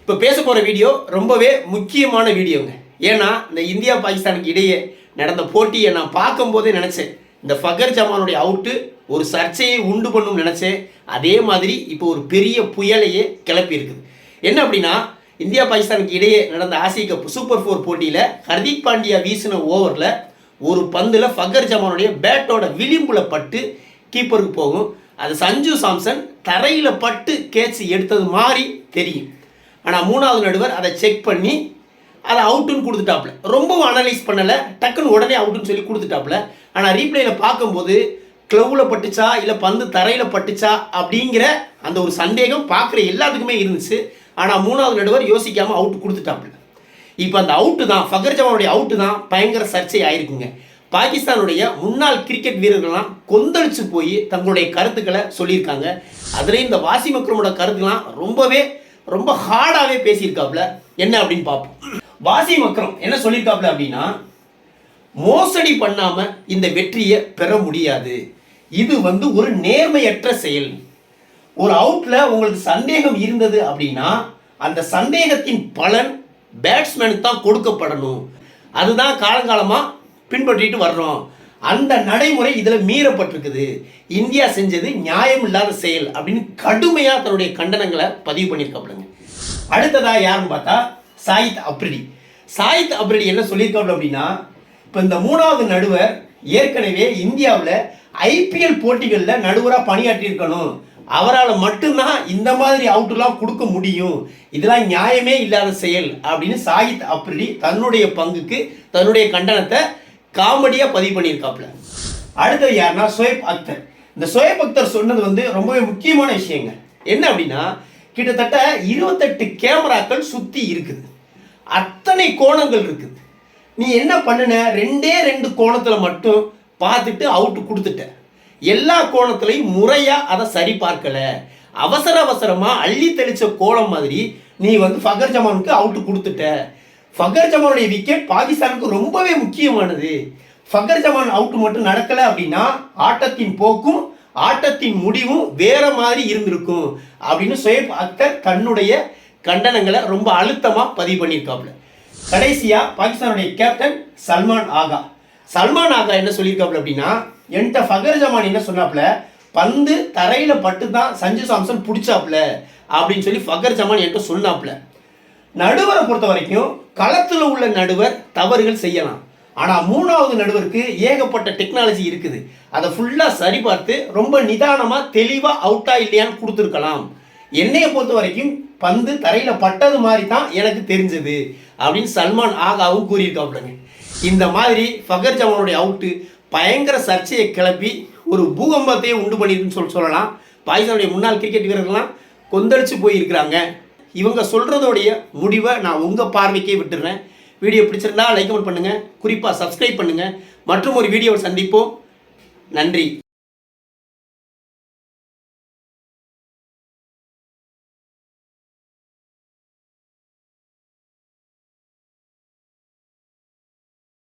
இப்போ பேச போகிற வீடியோ ரொம்பவே முக்கியமான வீடியோங்க. ஏன்னா இந்த இந்தியா பாகிஸ்தானுக்கு இடையே நடந்த போட்டியை நான் பார்க்கும்போதே நினச்சேன். இந்த ஃபகர் ஜமானுடைய அவுட்டு ஒரு சர்ச்சையை உண்டு பண்ணும் நினச்சேன். அதே மாதிரி இப்போ ஒரு பெரிய புயலையே கிளப்பி இருக்குது. என்ன அப்படின்னா இந்தியா பாகிஸ்தானுக்கு இடையே நடந்த ஆசிய கப் சூப்பர் ஃபோர் போட்டியில் ஹர்திக் பாண்டியா வீசின ஓவரில் ஒரு பந்தில் ஃபகர் ஜமானுடைய பேட்டோட விளிம்புல பட்டு கீப்பருக்கு போகும். அது சஞ்சு சாம்சன் தரையில் பட்டு கேட்ச் எடுத்தது மாதிரி தெரியும். ஆனால் மூணாவது நடுவர் அதை செக் பண்ணி அதை அவுட்டுன்னு கொடுத்துட்டாப்புல. ரொம்பவும் அனலைஸ் பண்ணலை. டக்குன்னு உடனே அவுட்டுன்னு சொல்லி கொடுத்துட்டாப்புல. ஆனால் ரீப்ளேயில் பார்க்கும்போது க்ளவில் பட்டுச்சா இல்லை பந்து தரையில் பட்டுச்சா அப்படிங்கிற அந்த ஒரு சந்தேகம் பார்க்குற எல்லாத்துக்குமே இருந்துச்சு. ஆனால் மூணாவது நடுவர் யோசிக்காமல் அவுட் கொடுத்துட்டாப்புல. இப்போ அந்த அவுட்டு தான் ஃபகர் ஜமானுடைய அவுட்டு தான் பயங்கர சர்ச்சை ஆயிருக்குங்க பாகிஸ்தானுடைய முன்னாள் கிரிக்கெட் வீரர்கள்லாம் கொந்தளிச்சு போய் தங்களுடைய கருத்துக்களை சொல்லியிருக்காங்க. அதுலேயும் இந்த வாசிம் அக்ரமோட கருத்துக்கெல்லாம் ரொம்பவே ரொம்ப ஹார்டாகவே பேசியிருக்காப்புல. என்ன அப்படின்னு பார்ப்போம். வாசிம் அக்ரம் என்ன சொல்லியிருக்காப்புல அப்படின்னா மோசடி பண்ணாமல் இந்த வெற்றியை பெற முடியாது. இது வந்து ஒரு நேர்மையற்ற செயல். ஒரு அவுட்ல உங்களுக்கு சந்தேகம் இருந்தது அப்படின்னா அந்த சந்தேகத்தின் பலன் பேட்ஸ்மேனுக்கு தான் கொடுக்கப்படணும். அதுதான் காலங்காலமாக பின்பற்றிட்டு வர்றோம். அந்த நடைமுறை இதில் மீறப்பட்டிருக்குது. இந்தியா செஞ்சது நியாயம் இல்லாத செயல் அப்படின்னு கடுமையாக தன்னுடைய கண்டனங்களை பதிவு பண்ணியிருக்காப்புலங்க. அடுத்ததா யாருன்னு பார்த்தா சாயித் அப்ரிடி. சாயித் அப்ரிடி என்ன சொல்லியிருக்காப்புல அப்படின்னா இப்போ இந்த மூணாவது நடுவர் ஏற்கனவே இந்தியாவில் ஐபிஎல் போட்டிகளில் நடுவராக பணியாற்றியிருக்கணும். அவரால் மட்டும்தான் இந்த மாதிரி அவுட்டுலாம் கொடுக்க முடியும். இதெல்லாம் நியாயமே இல்லாத செயல் அப்படின்னு சாயித் அப்ரிடி தன்னுடைய பங்குக்கு தன்னுடைய கண்டனத்தை காமெடியாக பதிவு பண்ணியிருக்காப்புல. அடுத்தது யாருன்னா சோயப் அக்தர். இந்த சோயப் அக்தர் சொன்னது வந்து ரொம்பவே முக்கியமான விஷயங்க. என்ன அப்படின்னா கிட்டத்தட்ட இருபத்தெட்டு கேமராக்கள் சுற்றி இருக்குது. அத்தனை கோணங்கள் இருக்குது. நீ என்ன பண்ணுன? ரெண்டே ரெண்டு கோணத்தில் மட்டும் பார்த்துட்டு அவுட்டு கொடுத்துட்ட. எல்லா கோணத்துலையும் முறையாக அதை சரி பார்க்கலை. அவசர அவசரமாக அள்ளி தெளித்த கோலம் மாதிரி நீ வந்து ஃபகர் ஜமானுக்கு அவுட்டு கொடுத்துட்ட. ஃபகர் ஜமானுடைய விக்கெட் பாகிஸ்தானுக்கு ரொம்பவே முக்கியமானது. ஃபகர் ஜமான் அவுட் மட்டும் நடக்கலை அப்படின்னா ஆட்டத்தின் போக்கும் ஆட்டத்தின் முடிவும் வேற மாதிரி இருந்திருக்கும் அப்படின்னு சுயப் அக்தர் தன்னுடைய கண்டனங்களை ரொம்ப அழுத்தமாக பதிவு பண்ணியிருக்காப்புல. கடைசியாக பாகிஸ்தானுடைய கேப்டன் சல்மான் ஆகா. சல்மான் ஆகா என்ன சொல்லியிருக்காப்புல அப்படின்னா என்கிட்ட ஃபகர் ஜமான் என்ன சொன்னாப்புல பந்து தரையில் பட்டு தான் சஞ்சு சாம்சன் பிடிச்சாப்புல அப்படின்னு சொல்லி ஃபகர் ஜமான் என்கிட்ட சொன்னாப்புல. நடுவரை பொறுத்த வரைக்கும் களத்தில் உள்ள நடுவர் தவறுகள் செய்யலாம். ஆனால் மூணாவது நடுவருக்கு ஏகப்பட்ட டெக்னாலஜி இருக்குது. அதை ஃபுல்லாக சரிபார்த்து ரொம்ப நிதானமாக தெளிவாக அவுட்டா இல்லையான்னு கொடுத்துருக்கலாம். என்னையை பொறுத்த வரைக்கும் பந்து தரையில் பட்டது மாதிரி தான் எனக்கு தெரிஞ்சது அப்படின்னு சல்மான் ஆகாவும் கூறியிருக்காப்புலங்க. இந்த மாதிரி ஃபகர் ஜமானுடைய அவுட்டு பயங்கர சர்ச்சையை கிளப்பி ஒரு பூகம்பத்தையே உண்டு பண்ணியிருக்குன்னு சொல்லி சொல்லலாம். பாகிஸ்தானுடைய முன்னாள் கிரிக்கெட் வீரர்கள்லாம் கொந்தளிச்சு போயிருக்கிறாங்க. இவங்க சொல்கிறதோடைய முடிவை நான் உங்கள் பார்வைக்கே விட்டுறேன். வீடியோ பிடிச்சிருந்தா லைக் கமெண்ட் பண்ணுங்கள் குறிப்பாக சப்ஸ்கிரைப் பண்ணுங்கள் மற்றும் ஒரு வீடியோவை சந்திப்போம். நன்றி.